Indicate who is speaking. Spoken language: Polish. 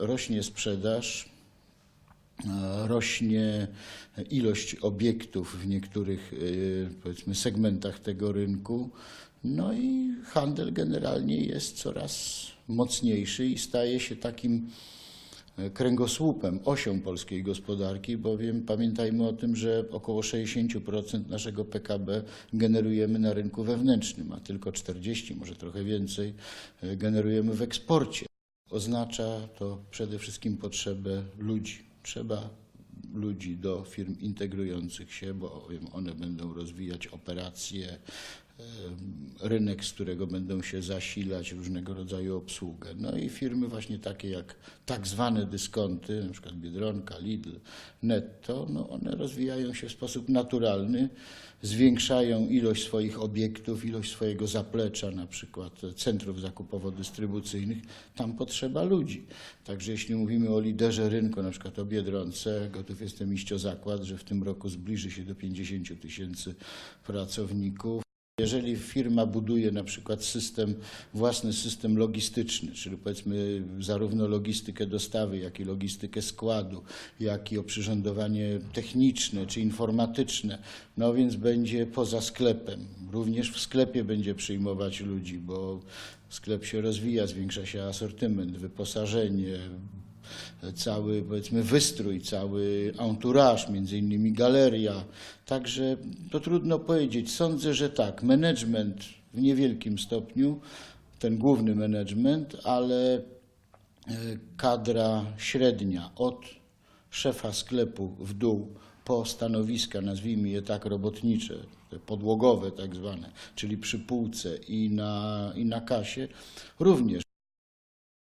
Speaker 1: Rośnie sprzedaż, e, rośnie ilość obiektów w niektórych e, powiedzmy segmentach tego rynku. No i handel generalnie jest coraz mocniejszy i staje się takim e, kręgosłupem, osią polskiej gospodarki, bowiem pamiętajmy o tym, że około 60% naszego PKB generujemy na rynku wewnętrznym, a tylko 40, może trochę więcej, generujemy w eksporcie. Oznacza to przede wszystkim potrzebę ludzi. Trzeba ludzi do firm integrujących się, bowiem one będą rozwijać operacje, rynek, z którego będą się zasilać różnego rodzaju obsługę. No i firmy właśnie takie jak tak zwane dyskonty, przykład Biedronka, Lidl, Netto, no one rozwijają się w sposób naturalny, zwiększają ilość swoich obiektów, ilość swojego zaplecza, na przykład centrów zakupowo-dystrybucyjnych, tam potrzeba ludzi. Także jeśli mówimy o liderze rynku, na przykład o Biedronce, gotów jestem iść o zakład, że w tym roku zbliży się do 50 tysięcy pracowników. Jeżeli firma buduje na przykład system, własny system logistyczny, czyli powiedzmy zarówno logistykę dostawy, jak i logistykę składu, jak i oprzyrządowanie techniczne czy informatyczne, no więc będzie poza sklepem. Również w sklepie będzie przyjmować ludzi, bo sklep się rozwija, zwiększa się asortyment, wyposażenie, cały powiedzmy wystrój, cały entourage, między innymi galeria. Także to trudno powiedzieć. Sądzę, że tak, management w niewielkim stopniu, ten główny management, ale e, kadra średnia od szefa sklepu w dół po stanowiska, nazwijmy je tak, robotnicze, podłogowe tak zwane, czyli przy półce i na, i na kasie, również